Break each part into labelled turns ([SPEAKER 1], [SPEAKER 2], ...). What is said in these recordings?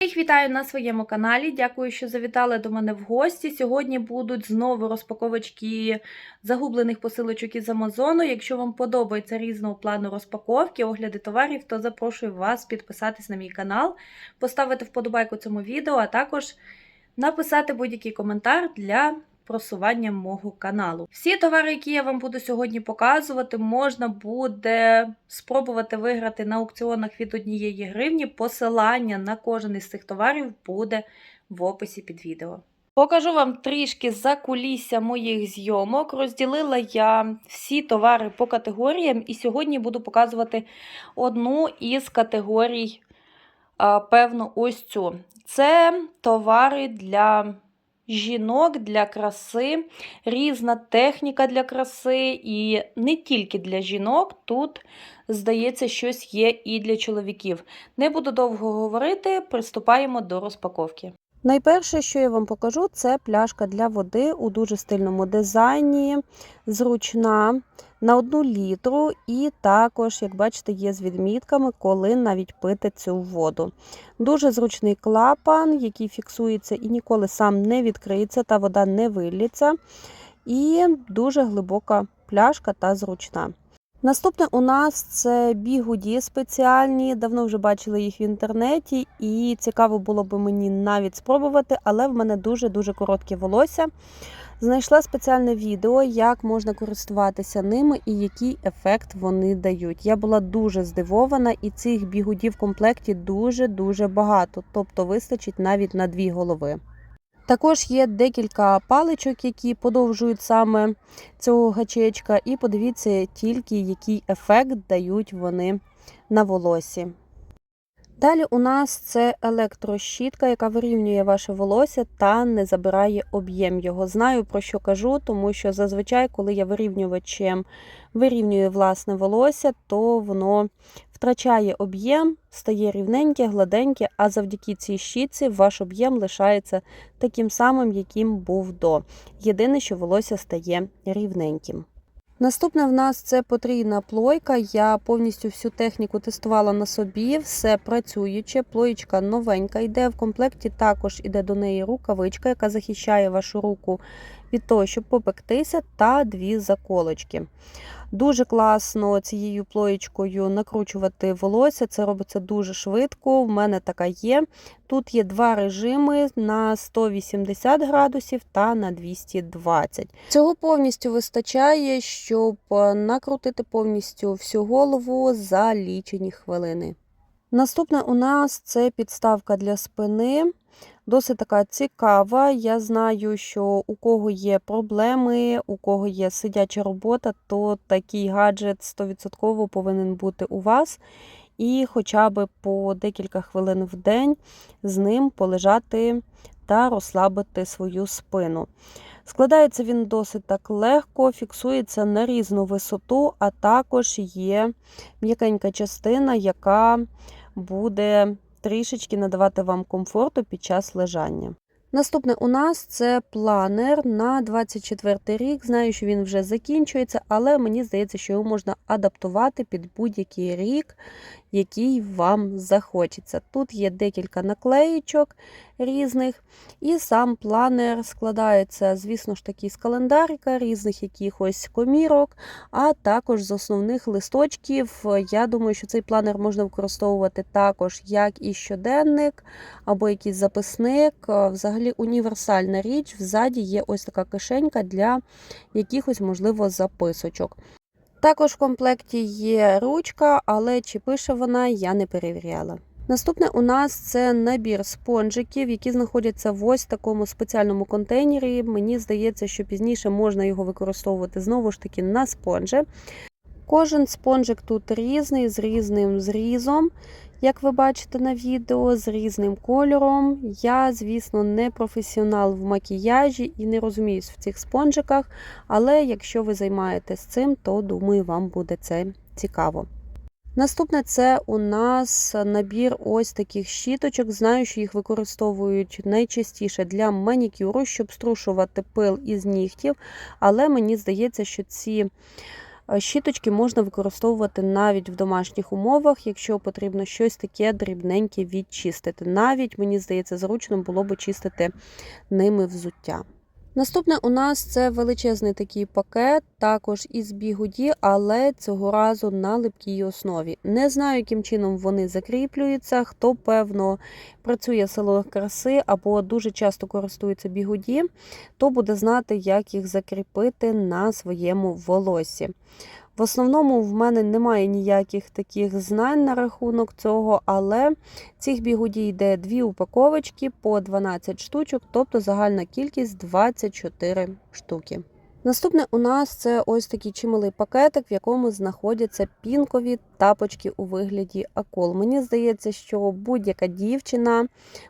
[SPEAKER 1] Всіх вітаю на своєму каналі. Дякую, що завітали до мене в гості. Сьогодні будуть знову розпаковочки загублених посилочок із Амазону. Якщо вам подобається різного плану розпаковки, огляди товарів, то запрошую вас підписатись на мій канал, поставити вподобайку цьому відео, а також написати будь-який коментар для просування мого каналу. Всі товари, які я вам буду сьогодні показувати, можна буде спробувати виграти на аукціонах від однієї гривні. Посилання на кожен із цих товарів буде в описі під відео. Покажу вам трішки за кулісся моїх зйомок. Розділила я всі товари по категоріям, і сьогодні буду показувати одну із категорій, певно, ось цю. Це товари для жінок для краси, різна техніка для краси, і не тільки для жінок. Тут, здається, щось є і для чоловіків. Не буду довго говорити, приступаємо до розпаковки. Найперше, що я вам покажу, це пляшка для води у дуже стильному дизайні, зручна на одну літру, і також, як бачите, є з відмітками, коли навіть пити цю воду. Дуже зручний клапан, який фіксується і ніколи сам не відкриється, та вода не виліться. І дуже глибока пляшка та зручна. Наступне у нас це бігуді спеціальні. Давно вже бачили їх в інтернеті, і цікаво було би мені навіть спробувати, але в мене дуже-дуже коротке волосся. Знайшла спеціальне відео, як можна користуватися ними і який ефект вони дають. Я була дуже здивована, і цих бігудів в комплекті дуже-дуже багато, тобто вистачить навіть на дві голови. Також є декілька паличок, які подовжують саме цього гачечка, і подивіться тільки, який ефект дають вони на волосі. Далі у нас це електрощітка, яка вирівнює ваше волосся та не забирає об'єм його. Знаю про що кажу, тому що зазвичай, коли я вирівнювачем вирівнюю власне волосся, то воно втрачає об'єм, стає рівненьке, гладеньке, а завдяки цій щітці ваш об'єм лишається таким самим, яким був до. Єдине, що волосся стає рівненьким. Наступне в нас це потрійна плойка. Я повністю всю техніку тестувала на собі, все працююче. Плоєчка новенька йде. В комплекті також іде до неї рукавичка, яка захищає вашу руку від того, щоб попектися, та дві заколочки. Дуже класно цією плоєчкою накручувати волосся. Це робиться дуже швидко. В мене така є. Тут є два режими на 180 градусів та на 220. Цього повністю вистачає, щоб накрутити повністю всю голову за лічені хвилини. Наступне у нас це підставка для спини. Досить така цікава. Я знаю, що у кого є проблеми, у кого є сидяча робота, то такий гаджет 100% повинен бути у вас. І хоча б по декілька хвилин в день з ним полежати та розслабити свою спину. Складається він досить так легко, фіксується на різну висоту, а також є м'якенька частина, яка буде трішечки надавати вам комфорту під час лежання. Наступне у нас це планер на 24 рік. Знаю, що він вже закінчується, але мені здається, що його можна адаптувати під будь-який рік, який вам захочеться. Тут є декілька наклеїчок різних, і сам планер складається, звісно ж таки, з календарика, різних якихось комірок, а також з основних листочків. Я думаю, що цей планер можна використовувати також як і щоденник, або якийсь записник. Взагалі універсальна річ. Взаді є ось така кишенька для якихось, можливо, записочок. Також в комплекті є ручка, але чи пише вона, я не перевіряла. Наступне у нас це набір спонжиків, які знаходяться в ось такому спеціальному контейнері. Мені здається, що пізніше можна його використовувати знову ж таки на спонжі. Кожен спонжик тут різний, з різним зрізом, як ви бачите на відео, з різним кольором. Я, звісно, не професіонал в макіяжі і не розуміюсь в цих спонжиках, але якщо ви займаєтесь цим, то думаю, вам буде це цікаво. Наступне це у нас набір ось таких щіточок. Знаю, що їх використовують найчастіше для манікюру, щоб струшувати пил із нігтів. Але мені здається, що ці
[SPEAKER 2] Щіточки можна використовувати навіть в домашніх умовах, якщо потрібно щось таке дрібненьке відчистити. Навіть, мені здається, зручно було би чистити ними взуття. Наступне у нас це величезний такий пакет, також із бігуді, але цього разу на липкій основі. Не знаю, яким чином вони закріплюються. Хто певно працює в салонах краси або дуже часто користується бігуді, то буде знати, як їх закріпити на своєму волосі. В основному в мене немає ніяких таких знань на рахунок цього, але цих бігуді йде дві упаковочки по 12 штучок, тобто загальна кількість 24 штуки. Наступне у нас це ось такий чималий пакетик, в якому знаходяться пінкові тапочки у вигляді акул. Мені здається, що будь-яка дівчина,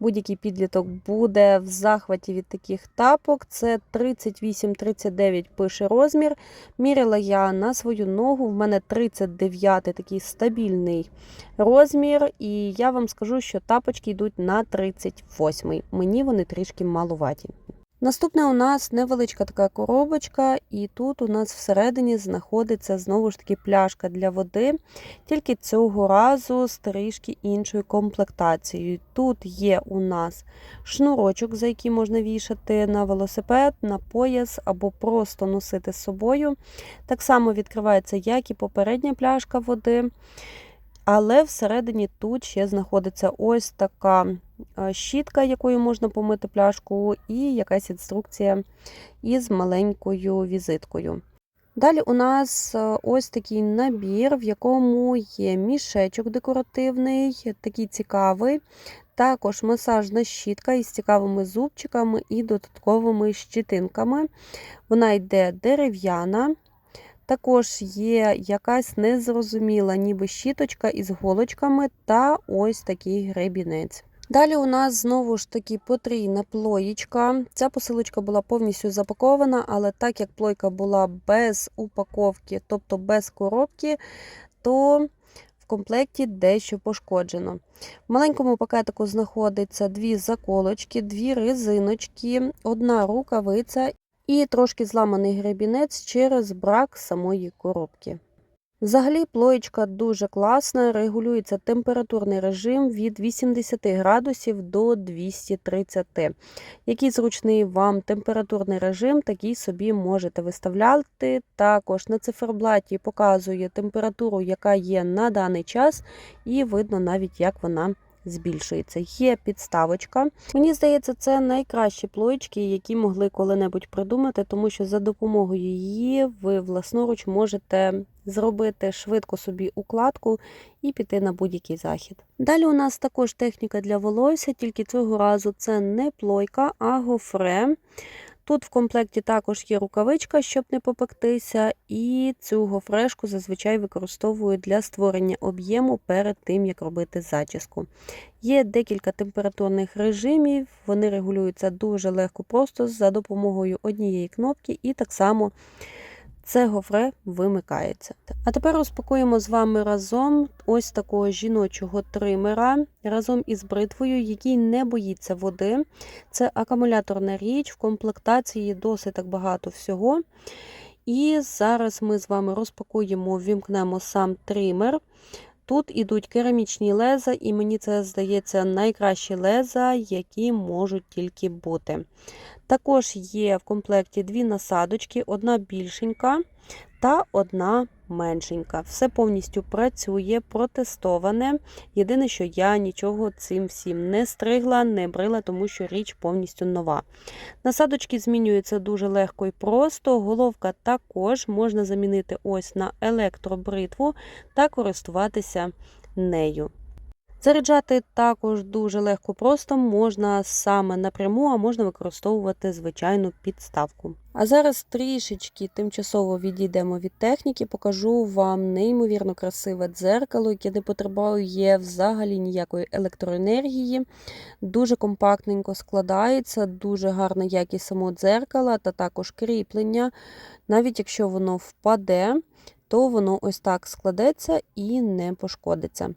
[SPEAKER 2] будь-який підліток буде в захваті від таких тапок. Це 38-39 пише розмір. Міряла я на свою ногу. В мене 39 такий стабільний розмір. І я вам скажу, що тапочки йдуть на 38. Мені вони трішки малуваті. Наступне у нас невеличка така коробочка, і тут у нас всередині знаходиться знову ж таки пляшка для води, тільки цього разу з трішки іншою комплектацією. Тут є у нас шнурочок, за який можна вішати на велосипед, на пояс або просто носити з собою. Так само відкривається, як і попередня пляшка води. Але всередині тут ще знаходиться ось така е, щітка, якою можна помити пляшку, і якась інструкція із маленькою візиткою. Далі у нас е, ось такий набір, в якому є мішечок декоративний, такий цікавий. Також масажна щітка із цікавими зубчиками і додатковими щитинками. Вона йде дерев'яна. Також є якась незрозуміла, ніби щіточка із голочками та ось такий гребінець. Далі у нас знову ж таки потрійна плоєчка. Ця посилочка була повністю запакована, але так як плойка була без упаковки, тобто без коробки, то в комплекті дещо пошкоджено. В маленькому пакетику знаходиться дві заколочки, дві резиночки, одна рукавиця і трошки зламаний гребінець через брак самої коробки. Взагалі, плоєчка дуже класна, регулюється температурний режим від 80 градусів до 230. Який зручний вам температурний режим, такий собі можете виставляти. Також на циферблаті показує температуру, яка є на даний час, і видно навіть, як вона збільшується. Є підставочка. Мені здається, це найкращі плоєчки, які могли коли-небудь придумати, тому що за допомогою її ви власноруч можете зробити швидко собі укладку і піти на будь-який захід. Далі у нас також техніка для волосся, тільки цього разу це не плойка, а гофре. Тут в комплекті також є рукавичка, щоб не попектися, і цю гофрешку зазвичай використовують для створення об'єму перед тим, як робити зачіску. Є декілька температурних режимів, вони регулюються дуже легко, просто за допомогою однієї кнопки, і так само це гофре вимикається. А тепер розпакуємо з вами разом ось такого жіночого тримера разом із бритвою, який не боїться води. Це акумуляторна річ, в комплектації досить так багато всього. І зараз ми з вами розпакуємо, вімкнемо сам тример. Тут ідуть керамічні леза, і мені це здається найкращі леза, які можуть тільки бути. Також є в комплекті дві насадочки, одна більшенька та одна меншенька. Все повністю працює, протестоване. Єдине, що я нічого цим всім не стригла, не брила, тому що річ повністю нова. Насадочки змінюються дуже легко і просто. Головка також можна замінити ось на електробритву та користуватися нею. Заряджати також дуже легко просто, можна саме напряму, а можна використовувати звичайну підставку. А зараз трішечки тимчасово відійдемо від техніки, покажу вам неймовірно красиве дзеркало, яке не потребує взагалі ніякої електроенергії. Дуже компактненько складається, дуже гарна якість самого дзеркала та також кріплення. Навіть якщо воно впаде, то воно ось так складеться і не пошкодиться.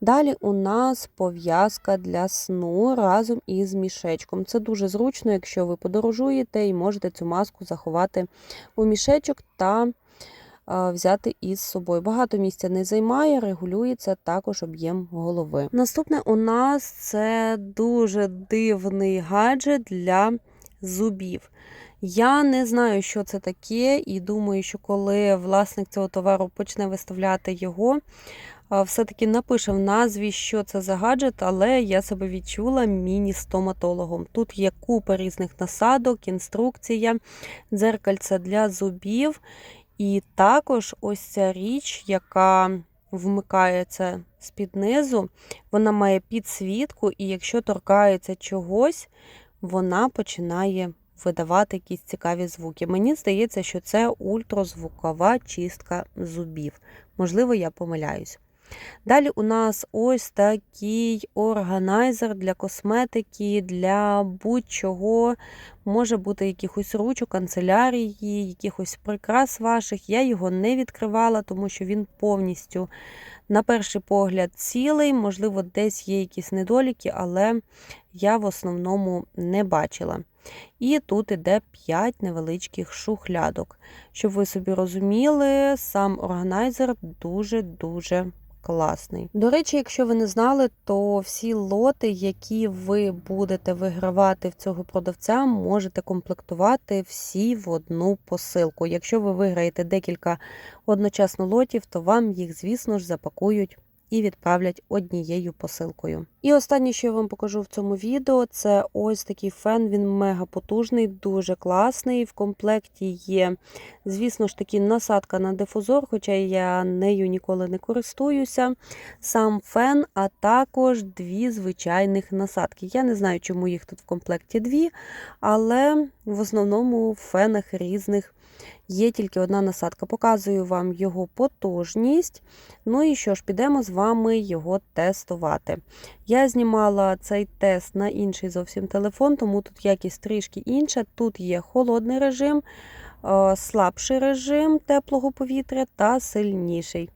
[SPEAKER 2] Далі у нас пов'язка для сну разом із мішечком. Це дуже зручно, якщо ви подорожуєте і можете цю маску заховати у мішечок та взяти із собою. Багато місця не займає, регулюється також об'єм голови. Наступне у нас це дуже дивний гаджет для зубів. Я не знаю, що це таке, і думаю, що коли власник цього товару почне виставляти його, все-таки напише в назві, що це за гаджет, але я себе відчула міні-стоматологом. Тут є купа різних насадок, інструкція, дзеркальце для зубів. І також ось ця річ, яка вмикається з-під низу, вона має підсвітку, і якщо торкається чогось, вона починає видавати якісь цікаві звуки. Мені здається, що це ультразвукова чистка зубів. Можливо, я помиляюсь. Далі у нас ось такий органайзер для косметики, для будь-чого. Може бути якихось ручок, канцелярії, якихось прикрас ваших. Я його не відкривала, тому що він повністю, на перший погляд, цілий. Можливо, десь є якісь недоліки, але я в основному не бачила. І тут іде 5 невеличких шухлядок. Щоб ви собі розуміли, сам органайзер дуже-дуже класний. До речі, якщо ви не знали, то всі лоти, які ви будете вигравати в цього продавця, можете комплектувати всі в одну посилку. Якщо ви виграєте декілька одночасно лотів, то вам їх, звісно ж, запакують і відправлять однією посилкою. І останнє, що я вам покажу в цьому відео, це ось такий фен. Він мега потужний, дуже класний. В комплекті є, звісно ж таки, насадка на дифузор, хоча я нею ніколи не користуюся. Сам фен, а також дві звичайних насадки. Я не знаю, чому їх тут в комплекті дві, але в основному в фенах різних. Є тільки одна насадка. Показую вам його потужність. Ну і що ж, підемо з вами його тестувати. Я знімала цей тест на інший зовсім телефон, тому тут якість трішки інша. Тут є холодний режим, е, слабший режим теплого повітря та сильніший.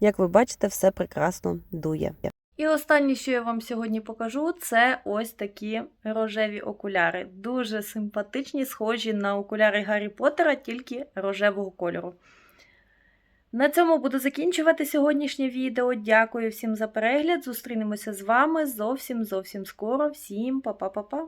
[SPEAKER 2] Як ви бачите, все прекрасно дує.
[SPEAKER 1] І останнє, що я вам сьогодні покажу, це ось такі рожеві окуляри. Дуже симпатичні, схожі на окуляри Гаррі Поттера, тільки рожевого кольору. На цьому буду закінчувати сьогоднішнє відео. Дякую всім за перегляд. Зустрінемося з вами зовсім зовсім скоро. Всім па-па-па-па!